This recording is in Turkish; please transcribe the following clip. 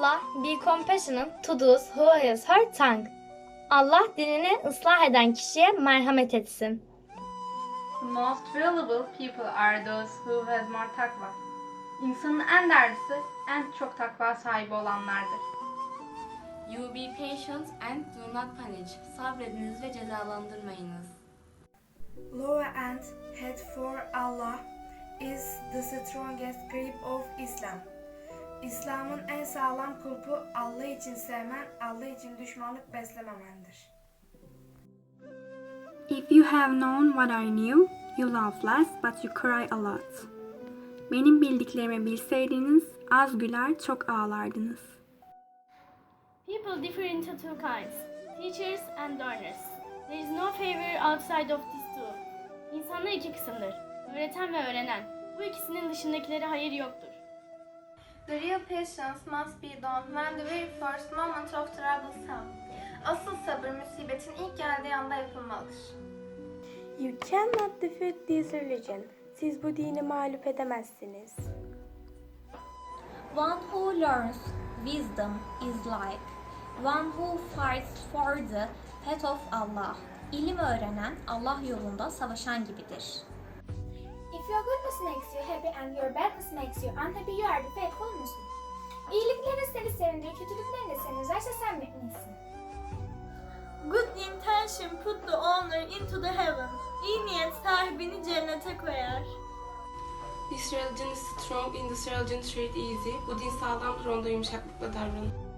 Allah be compassionate to those who has hurt tongue. Allah dilini ıslah eden kişiye merhamet etsin. The most valuable people are those who have more takva. İnsanın en değerlisi, en çok takva sahibi olanlardır. You be patient and do not punish. Sabrediniz ve cezalandırmayınız. Law and head for Allah is the strongest grip of Islam. İslam'ın en sağlam kulpu Allah için sevmen, Allah için düşmanlık beslememendir. If you have known what I knew, you laugh less but you cry a lot. Benim bildiklerimi bilseydiniz az güler çok ağlardınız. People differ into two kinds, teachers and learners. There is no favor outside of these two. İnsanlar iki kısımdır, öğreten ve öğrenen. Bu ikisinin dışındakilere hayır yoktur. The real patience must be done when the very first moment of trouble comes. Asıl sabır musibetin ilk geldiği anda yapılmalıdır. You cannot defeat this religion. Siz bu dini mağlup edemezsiniz. One who learns wisdom is like one who fights for the path of Allah. İlim öğrenen Allah yolunda savaşan gibidir. If your goodness makes you happy and your badness makes you unhappy, you are the faithful Muslim. İyiliklerin seni sevindirir, kötülüklerin de seni üzerse sen müminsin. Good intention put the owner into the heaven. İyi niyet sahibini cennete koyar. This religion is strong in this religion treat easy. Bu din sağlamdır onda yumuşaklıkla davranın.